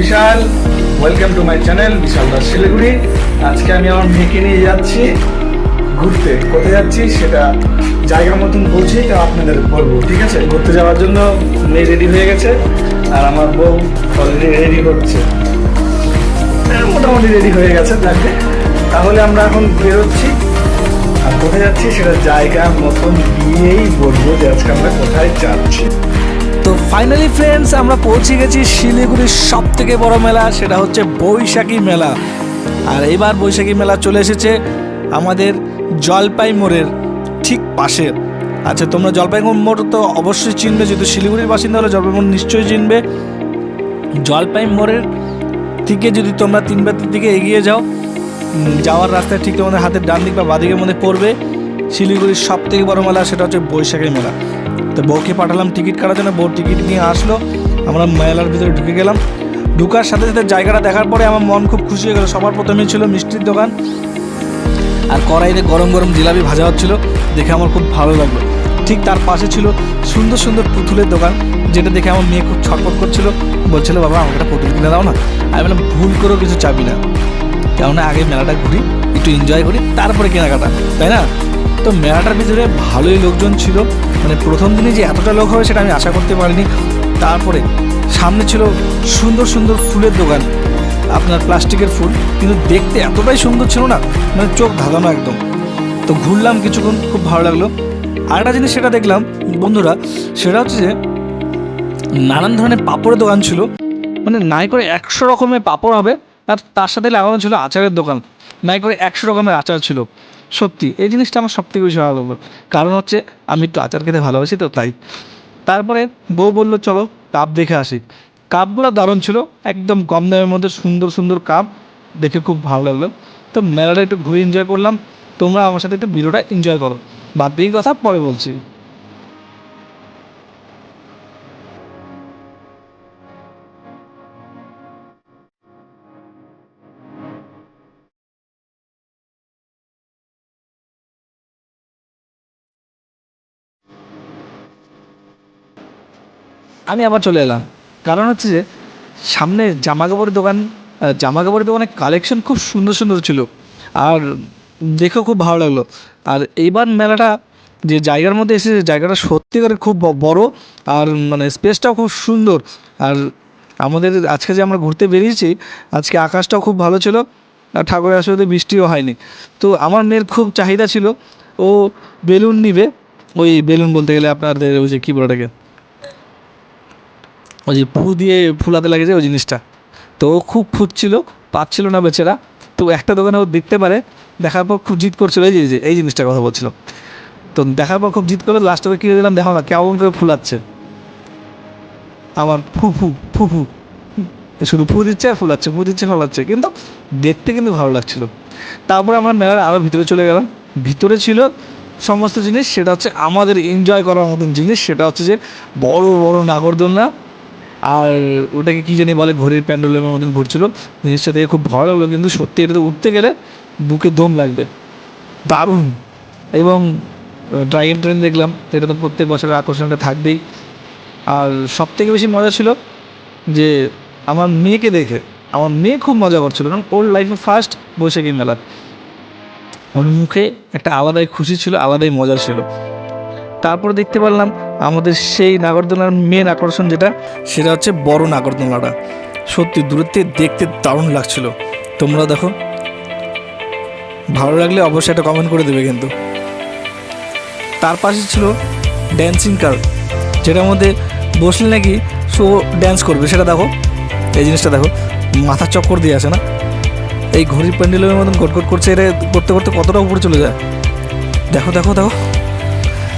Vishal. Welcome to my channel Vishal Das Siliguri. আজকে আমি আমার মেয়েকে নিয়ে যাচ্ছি ঘুরতে। কোথায় যাচ্ছি সেটা জায়গার মতন বলছি, তো আপনাদের বলব, ঠিক আছে? ঘুরতে যাওয়ার জন্য মেয়ে রেডি হয়ে গেছে, আর আমার বউ অলরেডি রেডি হচ্ছে। মোটামুটি রেডি হয়ে গেছে দেখে তাহলে আমরা এখন বেরোচ্ছি। আর কোথায় যাচ্ছি সেটা জায়গা মতন গিয়েই বলব যে আজকে আমরা কোথায় যাচ্ছি। তো ফাইনালি ফ্রেন্ডস আমরা পৌঁছে গেছি শিলিগুড়ির সব থেকে বড় মেলা, সেটা হচ্ছে বৈশাখী মেলা। আর এবার বৈশাখী মেলা চলে এসেছে আমাদের জলপাই মোড়ের ঠিক পাশে। আচ্ছা তোমরা জলপাই মোড় তো অবশ্যই চিনবে, যেহেতু শিলিগুড়ির বাসিন্দা হলে জলপাই মোড় নিশ্চয়ই চিনবে। জলপাই মোড়ের থেকে যদি তোমরা তিন বাতির দিকে এগিয়ে যাও যাওয়ার রাস্তায় ঠিক তোমাদের হাতের ডান দিক বা বাদিকের মধ্যে পড়বে শিলিগুড়ির সব থেকে বড় মেলা, সেটা হচ্ছে বৈশাখী মেলা। তো বউকে পাঠালাম টিকিট কাটার জন্য, বউ টিকিট নিয়ে আসলো। আমরা মেলার ভিতরে ঢুকে গেলাম। ঢুকার সাথে সাথে জায়গাটা দেখার পরে আমার মন খুব খুশি হয়ে গেল। সবার প্রথমে ছিল মিষ্টির দোকান। আর কড়াইতে গরম গরম জিলাপি ভাজা হচ্ছিল, দেখে আমার খুব ভালো লাগল। ঠিক তার পাশে ছিল সুন্দর সুন্দর পুতুলের দোকান, যেটা দেখে আমার মেয়ে খুব ছটফট করছিল। বলছিল, বাবা, আমাকে একটা পুতুল কিনে দাও না। আমি বললাম, ভুল করেও কিছু চাবি না। কেননা আগে মেলাটা ঘুরি, একটু এনজয় করি, তারপরে কেনাকাটা, তাই না? তো মেলাটার ভিতরে ভালোই লোকজন ছিল। মানে প্রথম দিনে যে এতটা লোক হবে সেটা আমি আশা করতে পারিনি। তারপরে সামনে ছিল সুন্দর সুন্দর ফুলের দোকান, আপনার প্লাস্টিকের ফুল। কিন্তু দেখতে এতটাই সুন্দর ছিল না মানে চোখ ধাঁধানো একদম। তো ঘুরলাম কিছুক্ষণ, খুব ভালো লাগল। আর একটা জিনিস সেটা দেখলাম, বন্ধুরা, সেটা হচ্ছে যে নানান ধরনের পাপড়ের দোকান ছিল। মানে নাই করে একশো রকমের পাপড় হবে, আর তার সাথে লাগানো ছিল আচারের দোকান। নাই করে একশো রকমের আচার ছিল। সত্যি, এই জিনিসটা আমার সবথেকে বেশি ভালো লাগল। কারণ হচ্ছে, আমি একটু আচার খেতে ভালোবাসি তো, তাই। তারপরে বউ বলল, চলো কাপ দেখে আসি। কাপগুলো দারুণ ছিল, একদম কম দামের মধ্যে সুন্দর সুন্দর কাপ দেখে খুব ভালো লাগল। তো মেলাটা একটু ঘুরে এনজয় করলাম, তোমরা আমার সাথে একটু ভিডিওটা এনজয় করো। বাদ কথা পরে বলছি। আমি আবার চলে এলাম। কারণ হচ্ছে যে, সামনে জামা কাপড়ের দোকান জামা কাপড়ের দোকানের কালেকশন খুব সুন্দর সুন্দর ছিল। আর দেখেও খুব ভালো লাগল। আর এইবার মেলাটা যে জায়গার মধ্যে এসেছে জায়গাটা সত্যিকারে খুব বড় আর মানে স্পেসটাও খুব সুন্দর। আর আমাদের আজকে যে আমরা ঘুরতে বেরিয়েছি, আজকে আকাশটাও খুব ভালো ছিল। আর ঠাকুরের আসলে বৃষ্টিও হয়নি। তো আমার মেয়ের খুব চাহিদা ছিল। ও বেলুন নিবে। ওই বেলুন বলতে গেলে আপনাদের ওই যে কী বলে ওই যে ফু দিয়ে ফুলাতে লাগে যে ওই জিনিসটা। তো ও খুব ফুটছিল, পাচ্ছিল না বেচারা। তো একটা দোকানে ও দেখতে পারে, দেখার পর খুব জিদ করছিল, এই যে, এই জিনিসটার কথা বলছিল। তো দেখার পর খুব জিদ করে লাস্টে কিনে দিলাম, দেখো না, কেমন করে ফুলাচ্ছে। আমার ফু ফু ফু ফু। শুধু ফু দিচ্ছে আর ফুলাচ্ছে, ফু দিচ্ছে, ফুলাচ্ছে। কিন্তু দেখতে কিন্তু ভালো লাগছিল। তারপরে আমরা মেলার আরও ভিতরে চলে গেলাম। ভিতরে ছিল সমস্ত জিনিস, সেটা হচ্ছে আমাদের এনজয় করার মতন জিনিস, সেটা হচ্ছে যে বড় বড় নাগরদোলনা। আর ওটাকে কী জানি বলে, ঘড়ির প্যান্ডেলের মতন ঘুরছিল। জিনিসটা দেখে খুব ভয় লাগল, কিন্তু সত্যি এটাতে উঠতে গেলে বুকে দম লাগবে। দারুণ! এবং ড্রাগন ট্রেন দেখলাম এটা তো প্রত্যেক বছরের আকর্ষণটা থাকবেই। আর সব থেকে বেশি মজা ছিল যে, আমার মেয়েকে দেখে, আমার মেয়ে খুব মজা করছিল, কারণ ওর লাইফে ফার্স্ট বৈশাখী মেলা। ওর মুখে একটা আলাদাই খুশি ছিল, আলাদাই মজা ছিল। তারপর দেখতে পারলাম আমাদের সেই নাগরদোলার মেন আকর্ষণ যেটা, সেটা হচ্ছে বড় নাগরদোলাটা। সত্যি থেকে দেখতে দারুণ লাগছিল। তোমরা দেখো। ভালো লাগলে অবশ্যই একটা কমেন্ট করে দেবে কিন্তু। তার পাশে ছিল ড্যান্সিং কার যেটার মধ্যে বসলে নাকি শো ড্যান্স করবে, সেটা দেখো। এই জিনিসটা দেখো। মাথা চক্কর দিয়ে আসে না? এই ঘড়ির প্যান্ডেলের মতন গটগট করছে, এটা করতে করতে কতটা উপরে চলে যায়? দেখো দেখো দেখো।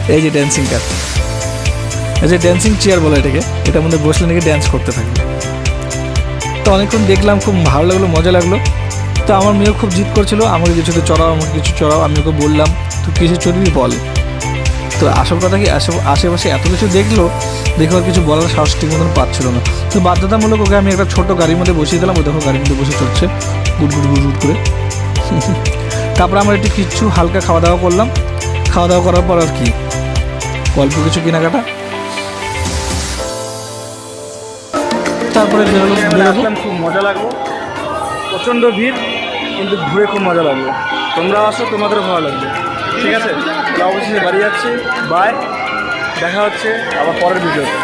এই যে ড্যান্সিং কার যে ড্যান্সিং চেয়ার বলে এটাকে, এটার মধ্যে বসলে নাকি ড্যান্স করতে থাকবে তো অনেকক্ষণ দেখলাম খুব ভালো লাগল, মজা লাগল। তো আমার মেয়েও খুব জিদ করছিল, আমাকে কিছুতে চড়াও, আমাকে কিছু চড়াও, আমি ওকে বললাম, তুই কিছু চড়বি বল। তো আসল কথা কি আশে- আশেপাশে এত কিছু দেখল, দেখে ওর কিছু বলার সাহস ঠিক মতন পাচ্ছিল না। তো বাধ্যতামূলক ওকে আমি একটা ছোট গাড়ির মধ্যে বসিয়ে দিলাম, ও দেখো গাড়ির মধ্যে বসে চড়ছে গুড গুড গুড করে। তারপর আমরা একটু কিচ্ছু হালকা খাওয়া দাওয়া করলাম। খাওয়া দাওয়া করার পর আর কি অল্প কিছু কেনাকাটা। তারপরে বেরোলো বেরোবো। খুব মজা লাগল। প্রচণ্ড ভিড় কিন্তু ঘুরে খুব মজা লাগল। তোমরা আসো তোমাদেরও ভালো লাগবে। ঠিক আছে? তাহলে অবশ্যই বাড়ি যাচ্ছি। বাই দেখা হচ্ছে আবার পরের ভিডিওতে